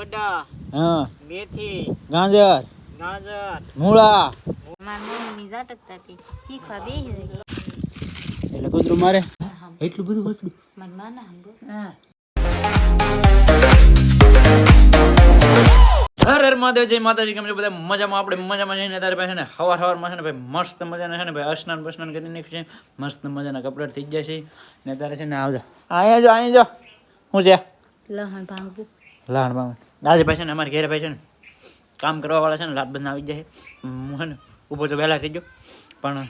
હા. મેથી ગાજર ગાજર. મૂળા. મારી શીખવા ગઈ એટલે કુતરું મારે? એટલું બધું એટલું મારી માના હંગો હર હર મહાદેવ જય માતાજી કેમ છો બધા? મજામાં? આપણે મજામાં જઈને તારે પાસે ને હવાર હવારમાં છે ને ભાઈ મસ્ત મજાના છે ને ભાઈ અસ્નાન બસનાન કરી નાખ્યું છે. મસ્ત મજાના કપડાં થઈ ગયા છે. ને તારે છે ને આવજો. અહીંયા જો અહીંયા જો. શું છે? લહણ ભાંગવું. લાણ બાણ આજે ભાઈ છે ને અમારે ઘેરે ભાઈ છે ને કામ કરવાવાળા છે ને રાત બંધ આવી જાય. હું છે ને ઊભો તો વહેલા થઈ ગયો, પણ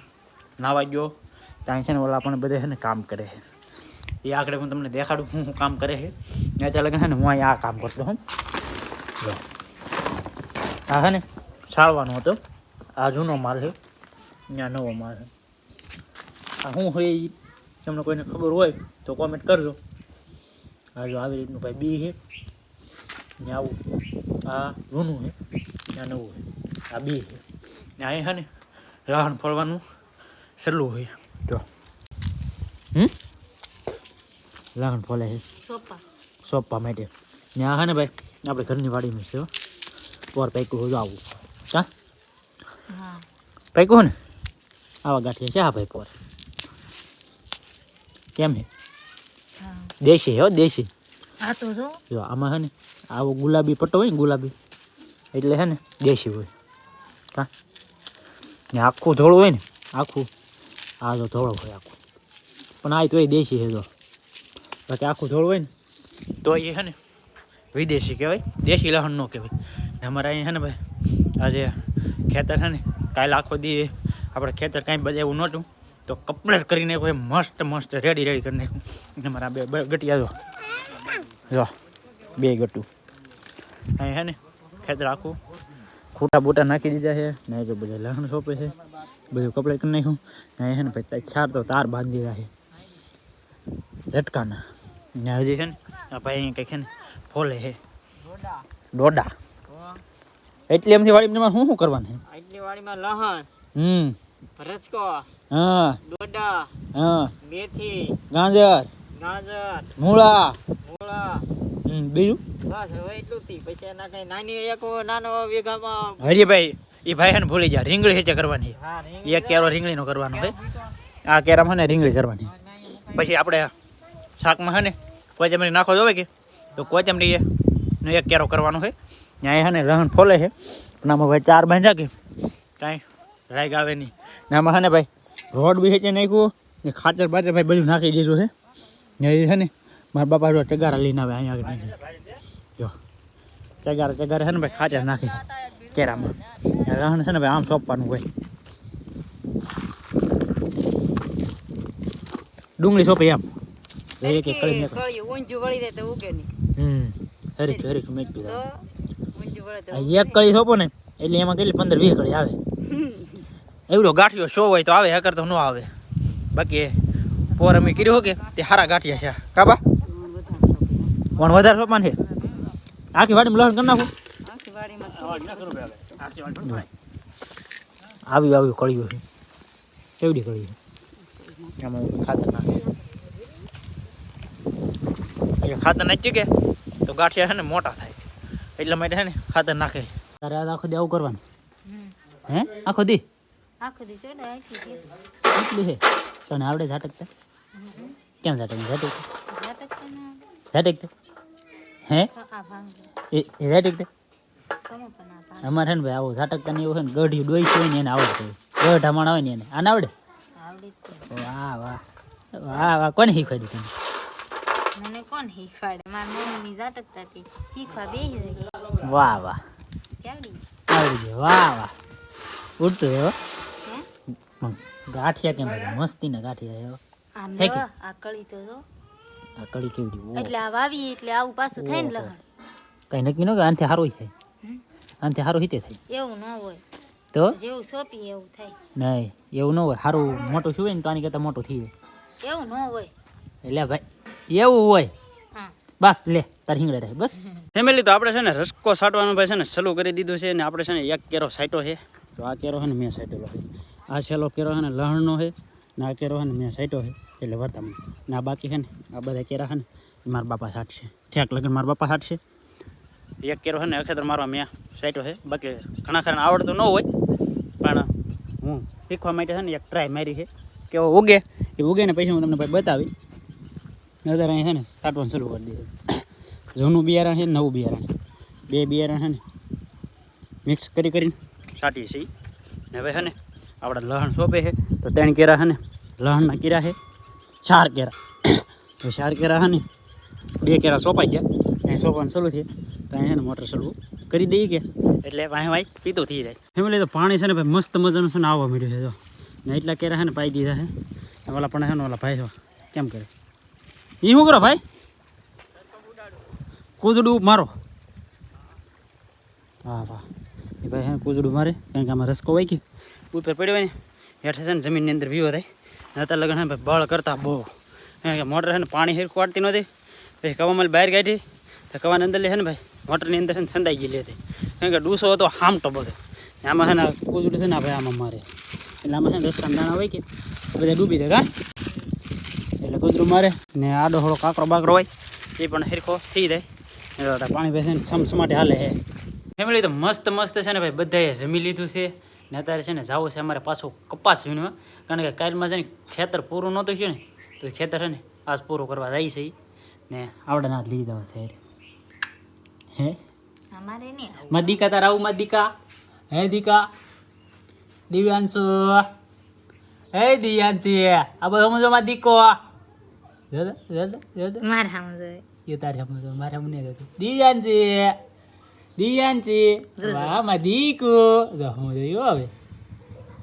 નાવા ગયો. ત્યાં છે ને ઓલા પણ બધે છે ને કામ કરે છે. એ આગળ હું તમને દેખાડું હું કામ કરે છે. ત્યાં ચાલે છે ને, હું અહીંયા આ કામ કરતો હું લો. આ છે ને સાળવાનો હતો. આ જૂનો માલ છે. ત્યાં નવો માલ છે. આ શું હોય એ તમને કોઈને ખબર હોય તો કોમેન્ટ કરજો. આ જો આવી રીતનું ભાઈ બી છે. ને આવું આ જૂનું છે ત્યાં નવું છે આ બી છે ને અહીં છે ને રાહણ ફળવાનું સહેલું હોય જો. હમ? રાહણ ફળે છે સોપા. સોંપવા માટે. ને આ છે ને ભાઈ આપણે ઘરની વાડીમાં છે હો. પોર પૈકું હોય આવું. હા હા. પૈકું ને? આવા ગાંઠિયા છે હા ભાઈ પોર. કેમ છે દેશી હો દેશી. આ તો જો. જો, આમાં છે ને આવો ગુલાબી પટ્ટો હોય ને ગુલાબી, એટલે ને દેશી હોય. હા ને આખું ધોળું હોય ને, આખું, આ તો ધોળો હોય આખું. પણ આ તોય દેશી છે જો. બાકી આખું ધોળું હોય ને, તો એ હે ને વિદેશી કહેવાય. દેશી લહણ ન કહેવાય. ને અમારે અહીંયા છે ને ભાઈ, આજે ખેતર છે ને, કાલે આખો દી આપણે ખેતર કાંઈ બધા એવું નહોતું, તો કપલેટ કરીને કોઈ મસ્ત મસ્ત રેડી રેડી કરી નાખ્યું. ને અમારા બે બે ગટિયા જો. જો બે ગટું. અહીં હે ને ખેતર આખું ખૂટા બૂટા નાખી દીધા છે ને જો બધા લહણ સોંપે છે. બધું કપડે કરી નાખ્યું. ને છે ને ભાઈ ચાર તો તાર બાંધી દીધા છે. લટકાના ને હજી છે ને આ ભાઈ અહીં કંઈક છે ને ફોલે છે. ડોડા. એટલે એમથી તમારે શું શું કરવાનું છે? આજની વાડીમાં લહણ હમ. રચકો હા. ડોડા હા. મેથી ગાજર ગાજર મૂળા બીજું? બસ હવે એટલું થી પછી એના કઈ નાની એક નાનો વીઘામાં હરિભાઈ એ ભાઈ છે ભૂલી ગયા. રીંગળી હેચે કરવાની. એક કેરો રીંગણીનો કરવાનો હોય. આ કેરામાં છે ને રીંગળી કરવાની. પછી આપણે શાકમાં હે ને કોચમરી નાખો જોવે કે? તો કોચમરી નો એક કેરો કરવાનો હોય ત્યાં હે ને લહણ ફોલે છે પણ આમાં ભાઈ ચાર બાંધ્યા કે? કાંઈ રાગ આવે નહીં. ને આમાં છે ને ભાઈ રોડ બી હેચે નાખ્યું. ને ખાતર બાતર ભાઈ બધું નાખી દીધું છે ને એ હે ને મારા બાપા જો ચગારા લઈને આવે અહીંયા આગળ જો. ચગારા ચગારા છે ને ભાઈ ખાચા નાખી. કેરામાં. રહણ છે ને ભાઈ આમ સોંપવાનું હોય. ડુંગળી સોંપી આમ. એક એક કરી નાખો. કળિયું વળી દે તો ઉગે નહીં. હમ. હરીક હરીક મેં કીધું એક કળી સોંપો ને એટલે એમાં કેટલી? પંદર વીસ કળી આવે. એવડો ગાંઠિયો શો હોય તો આવે હકર તો ન આવે. બાકી પોર અમે કર્યું કે તે સારા ગાંઠિયા છે. કાબા પણ વધારે સોપાન છે. આખી વાડીમાં લહણ કરી નાખું. આવ્યું આવ્યું આવી આવી કળીઓ છે. કેવડી કળી છે? એમાં ખાતર નાખે. ખાતર નાખ્યું કે તો ગાંઠિયા છે ને મોટા થાય. એટલા માટે છે ને ખાતર નાખે. તારે આખો દી આવું કરવાનું? હે? આખો દી? આખો દી ચડાય છે? તને આવડે ઝાટકતા? કેમ ઝાટક ઝાટક ઝાટકતા? હે? એ અમારે ને ભાઈ આવું ઝાટકતા ને એવું છે ને ગઢી ડોઈ હોય ને એને આવડે ગઢ હમણાં હોય ને એને. આને આવડે. વાહ વાહ. વાહ વાહ. કોને શીખવાડી તમે? મને કોણ શીખવાડે? મારી મમ્મીની ઝાટકતા હતી શીખવા બેસી વાહ વાહ. આવડી ગયો વાહ વાહ. ઉડતું હે. ગાંઠિયા કેમ મસ્તી ને ગાંઠિયા હે. કે? આ કળી તો આ કડી કેવડી. એટલે આ વાવી એટલે આવું પાછું થાય ને લહણ. કઈ નક્કી ન કે આનથી સારું થાય. આનથી સારું હિતે થાય. એવું ન હોય. તો? જેવું સોપી એવું થાય. નહીં એવું ન હોય. સારું મોટું શું હોય ને તો આની કરતાં મોટું થઈ જાય. એવું ન હોય. એટલે ભાઈ એવું હોય. બસ લે તાર હિંગડે રહે બસ. ફેમિલી તો આપણે છે ને રસકો સાટવાનું ભાઈ છે ને સલું કરી દીધું છે ને આપણે છે ને એક કેરો સાઈટો છે. તો આ કેરો છે ને મેં સાઈટેલો છે. આ છેલ્લો કેરો છે ને લહણનો છે ને આ કેરો છે ને મેં સાઈટો છે. એટલે વર્તામાં. ને, બાકી છે ને, આ બધા કેરા છે ને મારા બાપા સાટશે ઠેક લગન મારા બાપા સાટશે એક કેરો છે ને અખેતર મારવા મેં સાઈટો છે. બાકી ઘણા ખરા આવડતું ન હોય, પણ હું શીખવા માટે છે ને એક ટ્રાય મારી છે. કે હવે ઉગે, એ ઉગે ને પછી હું તમને ભાઈ બતાવી નજર અહીં છે ને સાટવાનું શરૂ કરી દીધું. જૂનું બિયારણ છે નવું બિયારણ. બે બિયારણ છે ને મિક્સ કરી કરીને સાટી છે. ને હવે છે ને, આપણે લહણ સોંપે છે. તો ત્રણ કેરા છે ને, લહણના કેરા છે. ચાર કેરા. તો ચાર કેરા હા ને બે કેરા સોંપાઈ ગયા. અહીં સોંપવાનું ચાલુ થયું. તો અહીં છે ને મોટર શરૂ કરી દઈએ કે? એટલે ભાઈ ભાઈ પીતો થઈ જાય. ફેમિલી તો પાણી છે ને ભાઈ મસ્ત મજાનું છે ને આવવા મળ્યું છે જો. ને એટલા કેરા છે ને પાઈ દીધા છે ઓલા પણ છે ને ઓલા ભાઈ છો કેમ કરે? એ શું કરો ભાઈ? કૂજડું મારો. હા વાહ. એ ભાઈ હે કૂજડું મારે કારણ કે આમાં રસકો હોય કે ઉપર પડ્યો હોય ને હેઠે છે ને જમીનની અંદર વ્યૂ થાય. ને અત્યારે લગન ભાઈ બળ કરતા બહુ. કારણ કે મોટર છે ને પાણી હેરખું વાળતી નહોતી. પછી કવામાં બહાર કાઢી. તો કવાની અંદર લે છે ને ભાઈ, મોટરની અંદર છે ને સંદાઈ ગયેલી હતી. કારણ કે ડૂસો હતો, હામટો બધો. આમાં છે ને કૂજડું છે ને ભાઈ આમાં મારે. એટલે આમાં છે ને રસ્તા દાણા હોય કે બધા ડૂબી દે કા એટલે કૂતરું મારે. ને આડો હળો કાકરો બાકરો હોય, એ પણ હેરખો થઈ જાય. પાણી બેસીને સમસમાટે હાલે હે. ફેમિલી તો મસ્ત મસ્ત છે ને ભાઈ, બધાએ જમી લીધું છે. ને અત્યારે છે ને જવું છે અમારે પાછું કપાસ વીણવા. કારણ કે કાલમાં છે ને ખેતર પૂરું નહોતું થયું ને તો એ ખેતર છે ને આજ પૂરું કરવા જાય છે ને આવડે ના લઈ દેવા છે હે? અમારે માં દીકા તારા આવું માં દીકા? હે દીકા? દિવ્યાંશુ? હે દિવ્યાંશી? આ બધો સમજો માં દીકો. દાદા દાદા દાદા મારે જોઈએ એ તારે સમજો મારે કહેતું દિવ્યાંશી? દિવ્યાંશી વાહમાં દીકુ. જો હું જોયું હવે.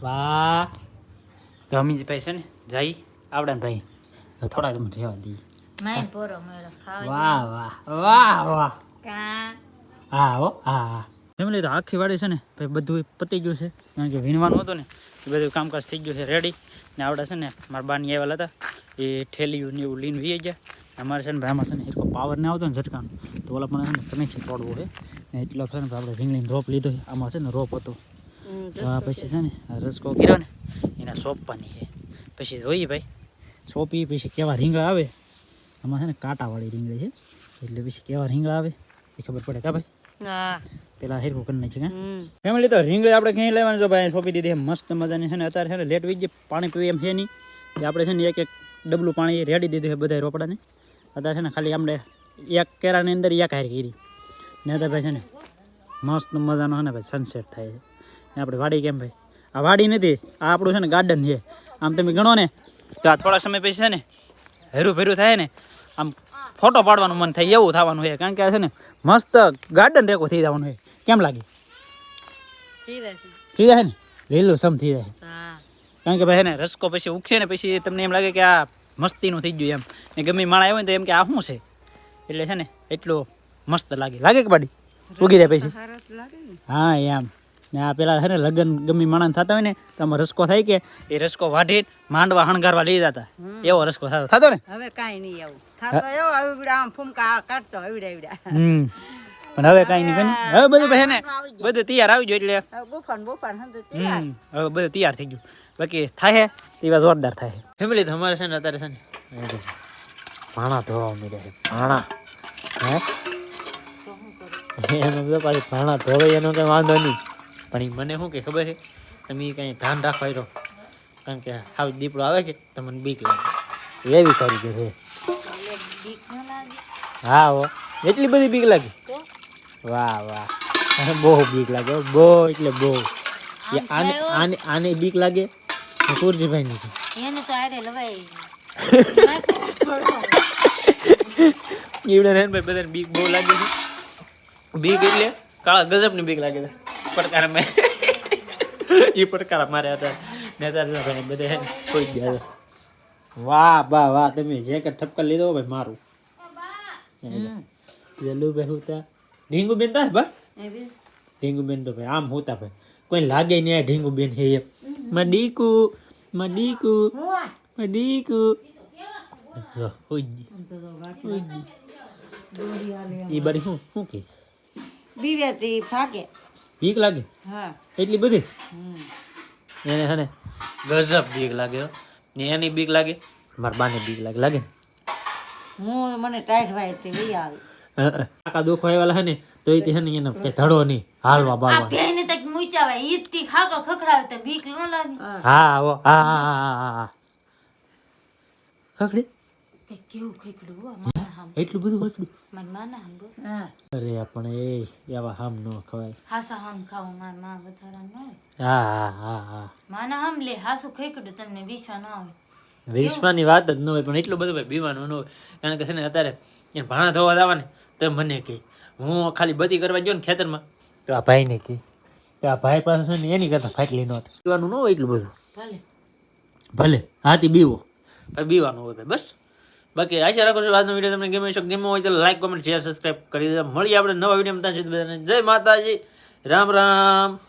વાહ. તો અમીજ ભાઈ છે ને જઈ આવડે ને ભાઈ થોડા તમે રહેવા દઈએ. માઈન પોરો મેળો ખાવા વાહ વાહ વાહ વાહ. કા? હા હો હા ફેમિલી તો આખી વાડી છે ને ભાઈ બધું પતી ગયું છે. કારણ કે વીણવાનું હતું ને એ બધું કામકાજ થઈ ગયું છે રેડી ને આવડે છે ને મારા બાની આવેલા હતા એ ઠેલીયું ને એવું લીન વી ગયા. અમારે છે ને ભાઈ અમારે છે ને એટલો પાવર ને આવતો ને ઝટકાનો. તો ઓલા પણ કનેક્શન તોડવું છે. એટલો છે ને આપણે રીંગણીનો રોપ લીધો છે. આમાં છે ને રોપ હતો. આ પછી છે. ને રસકો કર્યો ને એના સોંપવાની છે. પછી જોઈએ ભાઈ સોંપી પછી કેવા રીંગણા આવે. આમાં છે ને કાંટાવાળી રીંગણી છે. એટલે પછી કેવા રીંગણા આવે એ ખબર પડે કા ભાઈ? પેલા હેરકું કરી નાખી હા ફેમિલી તો રીંગળી આપણે ક્યાંય લેવાની છો ભાઈ સોંપી દીધી મસ્ત મજાની છે ને અત્યારે છે ને લેટ વીજ પાણી પીવું એમ છે નહીં. એ આપણે છે ને એક એક ડબલું પાણી રેડી દીધું છે બધા રોપડાને. અત્યારે છે ને ખાલી આપણે એક કેરાની અંદર એક હાર કીધી ને તો ભાઈ છે ને મસ્ત મજાનો છે ને ભાઈ સનસેટ થાય છે. ને આપણે વાડી કેમ ભાઈ? આ વાડી નથી આ આપણું છે ને ગાર્ડન છે. આમ તમે ગણો ને તો આ થોડા સમય પછી છે ને હેરું ભેરું થાય ને આમ ફોટો પાડવાનું મન થાય એવું થવાનું છે. કારણ કે આ છે ને મસ્ત ગાર્ડન રેકો થઈ જવાનું છે. કેમ લાગે? થઈ જાય ને? લીલું સમ થઈ જાય હા. કારણ કે ભાઈ છે ને રસકો પછી ઉગશે ને પછી તમને એમ લાગે કે આ મસ્તીનું થઈ ગયું એમ. ને ગમે ઈ આવ્યો ને તો એમ કે આ શું છે? એટલે છે ને એટલું મસ્ત લાગે. લાગે કે બાડી? ઉગી જાય પછી? હા એમ. ને આ પેલા છે ને લગ્ન ગમી માણસ થતા હોય ને તો આમાં રસકો થાય કે એ રસકો વાઢી માંડવા હણગારવા લઈ જતા. એવો રસકો થતો. થતો ને? હવે કાંઈ નહીં થતો એવો આવડા આમ ફૂમકા કાઢતો આવડા આવડા હમ. પણ હવે કઈ નહીં હવે બધું ને બધું તૈયાર આવી ગયું એટલે. હવે બુફાન હવે બધું તૈયાર થઈ ગયું. બાકી થાય તે વાત જોરદાર થાય ફેમિલી તો અમારે છે ને અત્યારે છે ને ભાણા ધોવા મળ્યા છે. ભાણા. હે? એનો તો પાછી ભાણા ધોવે એનો કંઈ વાંધો નહીં. પણ એ મને શું કે ખબર છે? તમે એ કંઈ ધ્યાન રાખવા રહ્યો કારણ કે હાવ દીપડો આવે કે તમને બીક લાગે. એવી કરી છે. બીક ન લાગે હા હો. એટલી બધી બીક લાગે? વાહ વાહ. અને બહુ બીક લાગે બહુ એટલે બહુ. આને આને આને બીક લાગે? કુરજીભાઈ ની એને તો આરે ઈવડે ભાઈ બધાને બીક બહુ લાગે છે. બીક એટલે કાળા ગજબની બીક લાગે છે. પડકાર મેં એ પડકાર મારે હતા. ને અત્યારે ભાઈ બધે કોઈ ગયા વાહ વાહ વાહ તમે જે કે ઠપકર લીધો ભાઈ મારું. જલ્લુ ભાઈ હુતા? ઢીંગુ બેન તા બા ઢીંગુ બેન તો ભાઈ આમ હોતા ભાઈ. કોઈ લાગે નહીં ઢીંગુ બેન હે એમ. મડીકુ મડીકુ મડીકુ યો, હોઈ ગઈ. હોઈ ગઈ. ઈ બારી શું શું કે? બીવેતી ફાકે બીક લાગે? હા. એટલી બધી. એને ને ગજબ બીક લાગે હો. ને એની બીક લાગે? મારા બાને બીક લાગે. લાગે? હું મને ટાઈટ વાય તે લઈ આવી. કાકા દુખો આવેલા હે ને તો એ હે ને એને ધડો નહીં હાલવા આ બાલવા તક મૂચાવે થી ખાગળ ખખડાવે તો બીક ન લાગે. હા. આવો હા. હા હા હા હા ખખડી? કે કેવું ખખડું હો માના હામ એટલું બધું ખખડ્યું મારી માં ના બો અરે આપણે એ એવા હામ ન ખવાય. હાસા હામ ખાવ મારમાં વધારા ન હોય. હા હા હા હા. માના હામ લે હાસું ખેકડું તમને વિશ્વા ન આવે વિશ્વાની વાત જ ન હોય પણ એટલું બધું ભાઈ બીવાનું ન હોય. કારણ કે છે ને અત્યારે એને ભાણા ધોવા જવા ને તો મને કહે હું ખાલી બધી કરવા ગયો ને ખેતરમાં. તો આ ભાઈને કહે. તો આ ભાઈ પાસે છે ને એની કરતા ફાટલી નોટ પીવાનું ન હોય એટલું બધું. ભલે. ભલે હાથી બીવો. ભાઈ બીવાનું હોય બસ. બાકી આશા રાખું છું આજનો વીડિયો તમને ગમે છે ગમ્યો હોય તો લાઈક કોમેન્ટ શેર સબસ્ક્રાઈબ કરી દેજો. મળીએ આપણે નવા વીડિયો ત્યાં સુધી જય માતાજી. રામ રામ.